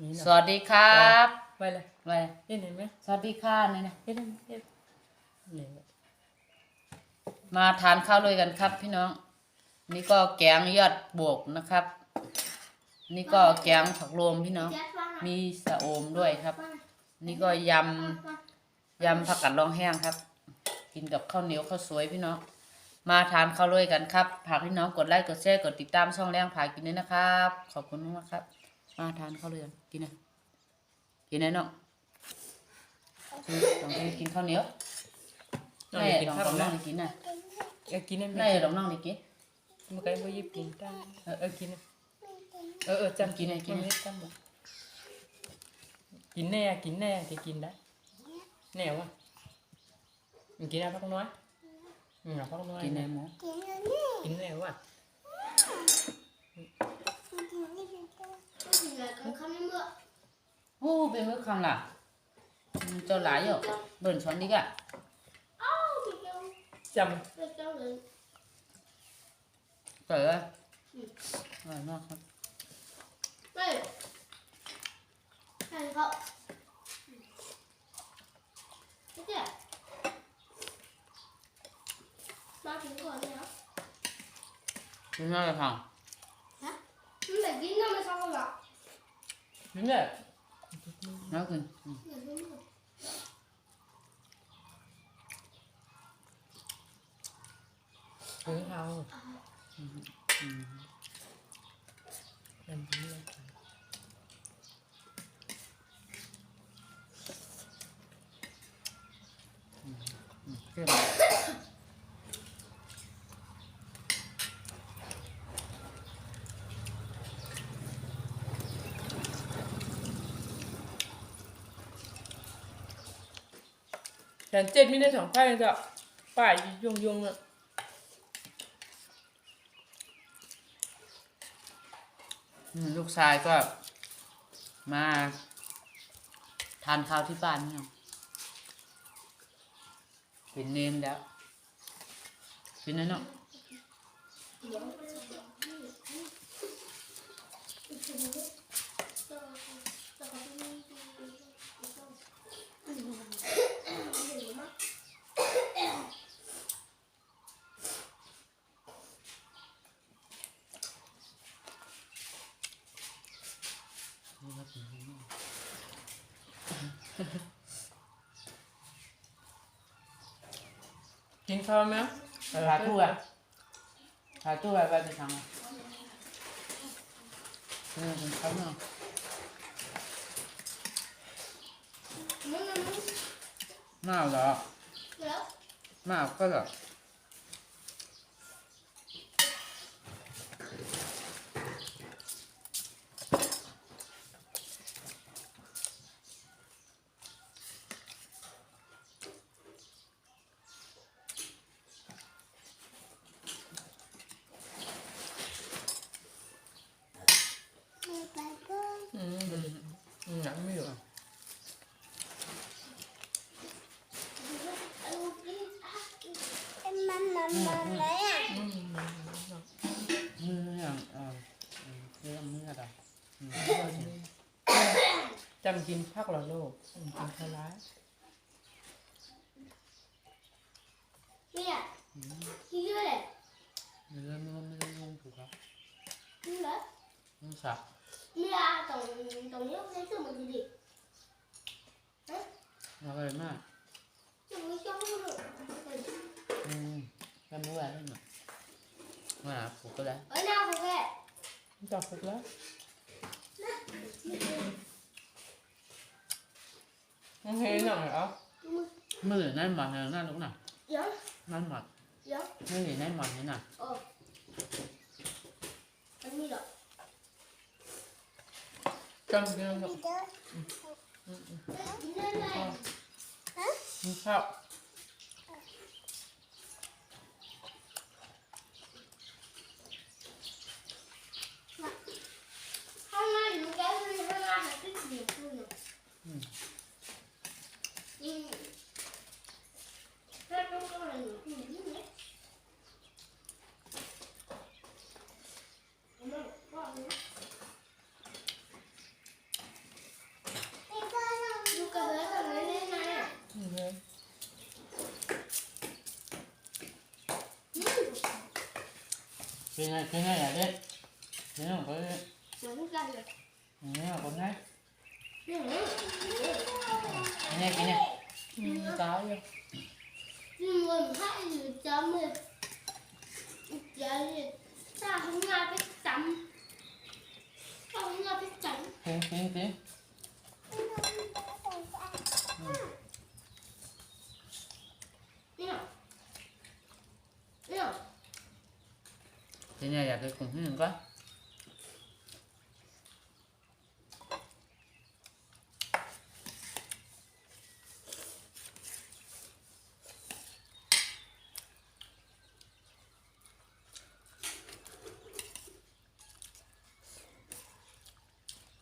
นี่สนะวัสดีครับไปเลยไปเห็นเห็นไหมสวัสดีค่ะนี่นะเห็นเห็นนี่มาทานข้าวด้วยกันครับพี่น้อง นี่ก็แกงยอดบวกนะครับ นี่ก็แกงผักรวมพี่น้อง มีสะโอมด้วยครับ นี่ก็ยำยำผักกัดรองแห้งครับ กินกับข้าวเหนียวข้าวสวยพี่น้อง มาทานข้าวด้วยกันครับฝากพี่น้องกดไลค์กดแชร์กดติดตามช่องแรงผากินด้วยนะครับ ขอบคุณมากๆครับ มาทานข้าวด้วยกันกินนะกินนะน้องต้องกินข้าวเหนียวน้องแม่กินลองข้าวลองน้นะองนี่กินน่ะเออกินได้ไหมแม่ลองน้องนี่กินมันก็ไม่ยิบกินได้เออเออกินนะเออเออจำกินไงกินไงจำบ่กินแน่กินแน่ที่กินได้แน่วะมันกินได้พักน้อยอืมพักน้อยกินในหมูกินแน่วะ โอ้เป็นมื้อคำล่ะเจ้าหลายอยู่เบิ่นช้อนนี้กะจำเก๋ออร่อยมากครับมาถึงก่อนแล้วกินมากเลยค่ะมันแบบกินน้ำมันซ้ำกันหรอำกิ นแน่น่ากินอืมเดี๋ยวดูถึงเท้าอืมจำกินแน่ เค็ม ฉันเจ็ดไม่ได้สองไพ่จะป้ายยงยงๆอะลูกชายก็มาทานข้าวที่บ้านเนี่ยเป็นเนมแล้วกินนะเนาะ กินข้าวไหมไปหาตู้อะหาตู้ไปไปไปทางอะเออกินข้าวเนาะนั่นนั่นนั่น มาเหรอ แล้ว มาก็เหรอ อืมอืมหนังไม่อยู่ อืม มืออย่างเออเอ อเรื่องมืออะไรอืมจำกินพักเหรอลูกจำกินข้าวร้ายเนี่ยที่เยอะเลยเรื่องมือไม่ได้ลงถูกครับนี่เหรอต้องสักเนี่ยตรงตรงนี้ใช้เครื่องมือดีอร่อยมากจะไม่ชอบมันหรอกอืมแค่มืออะไรหน่อยมาผูกก็ได้ เอ้ยน่าคุยแค่ จับฝึกแล้วโอเคหน่อยเอะมือนั่นหมัดเลยนั่นลูกน่ะเดี๋ยวนั่นหมัดเดี๋ยวมือนั่นหมัดนี่น่ะเอออันนี้เหรอจำกินแล้วกินได้ไหมกินข้าว 点不能。嗯。嗯。那中国人有不一样。我们忘了。ลูกกระเบื้องแบบนี้เลยนะนี่เลยเป็นไงเป็นไงอะเด็กเนี่ยเขาเนี่ยเมือนกันเลยเนี่ยคนไง อยากกิน cùng cái đừng có ไม่เอาไอ้จ้องผมที่จบเลยใช่ไหมเนี่ยเฮ้ยไปหาเที่ยวผม ไม่เอาลูกด่านนะอืมในชุ่มช้อนน่ะ อืม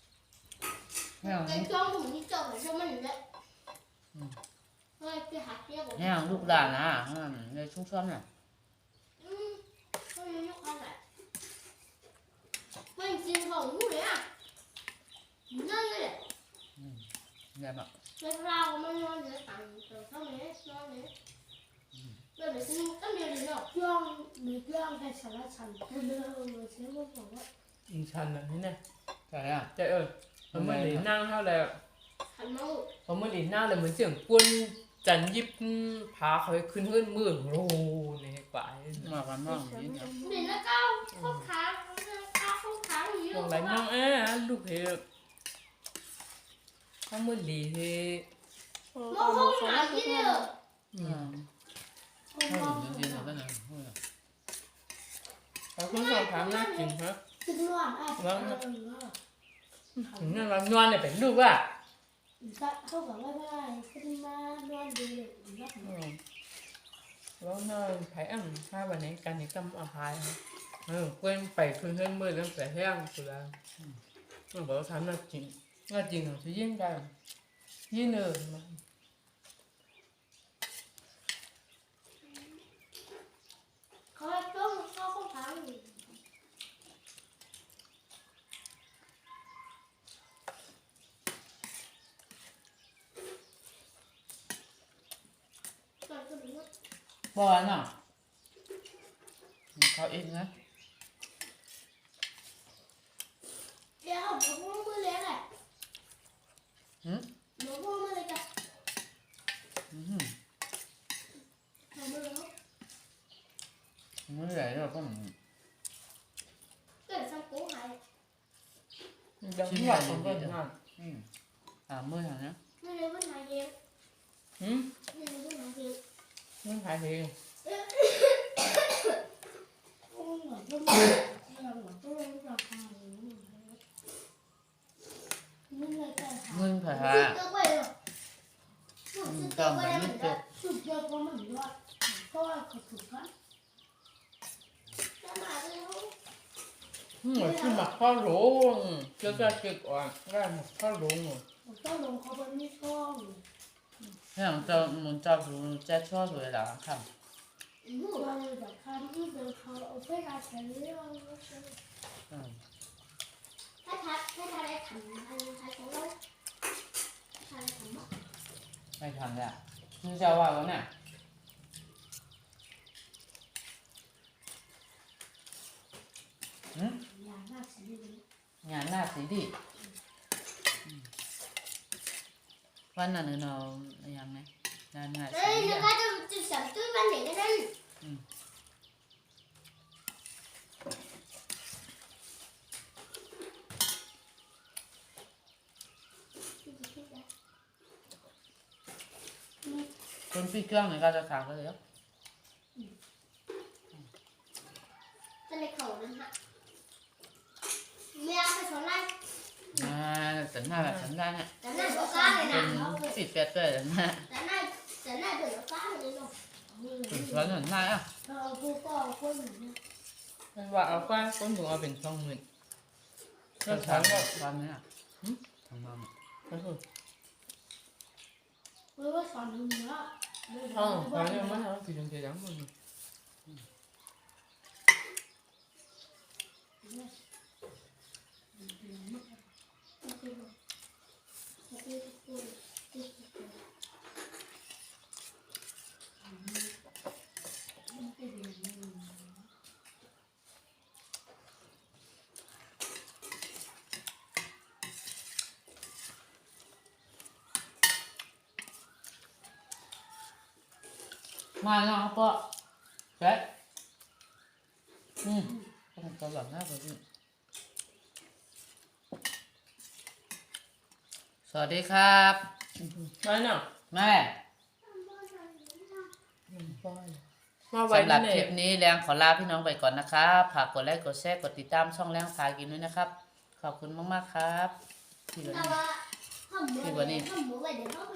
เฮ้ยไม่เอา แหละไม่จริงของหนูเลยอะนั่นเลยอย่าแบบ cái rau nó ngon để tặng từ sau này ngon đấy rồi để xin tấm điều gì đâu ย่องมีย่องให้สารฉันเธอเลือก เลยฉันก็บอกว่าอีชันอะนี่นะใช่อะใจเออผมมันหลีนั่งเท่าไหร่ thành mẫu ผมมันหลีนั่งเลยเหมือนเสียงกวนจันยิบพาเขาขึ้นเฮือนมือโรในกว่ามากันบ้างนี่ครับ vì nó cao không kháng nó cao không kháng gì ตรง đâu ไหนน้องเอ๊ะลูกเห็บเขามือหลีเฮ nó không làm gì đâu อืมให้ผมเย็นๆหน่อยก็หน่อยเขาคุณสอบถามน่ากินครับคือว่ นั่นเรานอนเนี่ยเป็นลูกว่ะว่าเขาบอกว่าได้ขึ้นมานอนดูเลยรับแล้วนอนไผ่อ่ำถ้าวันไหนการนี้กำอาภัยเออเว้นไปคืนเพื่อนมืดแล้วแต่แห้งสุดแล้วมันบอกว่าทำน่าจริงน่าจริงของที่ยิ่งกันยิ่งเนินมา บ่วันอะเขาเองนะ Dạ, không, nó không mưa lẽ này. หืม Nó không mưa lẽ cả. อืม Nó mưa lẽ. ไม่ใหญ่เราก็ Cái này xong cố hại. ยังหวัดของก็งานอืมอ่ามือหันนะ Nó lên với hại gì? หืม Nó lên với hại gì? นั่นขายเพลงต้องหลับต้องหลับต้องหลับต้องหลับค่ะนี่เลยแต่ค่ะเงินผ่า Sức cơ quay rồi. Sức Ừ, cơ cầm quay phải ra biết mình được. đã. สุดยอดก็เหมือนว่าก็ขอบคุณครับ Cái mà tôi không- อืมขึ้นมาข้าวโหลงเจ้าจะเก็บอ่อนได้หมดข้าวโหลงหมดผมต้องลงเขาเป็นไม่ช่อง เนี่ยมันจะมันจะรู้จะชอบสวยหรอครับ Ừ. เราแบบทำที่เป็นเขาเอาไปอาศัยเรื่องอืม Thái thái- thái thái đây thành- thành- thành cổ lâu. Thái đây thành mất. ไม่ทันแล้วมึงจะ ว่าแล้วเนี่ยอย่างน่าเสียดายงานหน้าสีดิวันนั้นเราอย่างไงงานหน้าสี Ê, nó có tôi- tôi sợ tôi ban để cái đây. Ừ. con phi cơ này ra ra khảo cái đấy Cái này khẩu nữa hả? Mẹ à tỉnh ra là tỉnh ra nè Cái này có cá này nè. con xịt bẹt về nè Cái này- cái này phải có cá này luôn. tỉnh xuống tỉnh ra á เราผู้ก็คนหนึ่งไม่ว่าเอากว้างก้นถุงเอาเป็นช่องหมื่นก็ con ถาม thằng ว่า con đấy à thằng con ก็คือเมื่อว่าสอนหนึ่งเนาะอ๋อตอนนี้มันทำสีเหลืองๆมันเมาแล้วครับพ่อเสร็อืมต้องตลอดหน้าไปดิ วัสดีครับมาเนาะแม่มาไว้สำหรับนี่คลิปนี้แรงขอลาพี่น้องไปก่อนนะครับฝากกดไลค์กดแชร์กดติดตามช่องแรงพากินด้วยนะครับ ขอบคุณมากๆครับที่วันแต่นี้ว่าข้าวหมู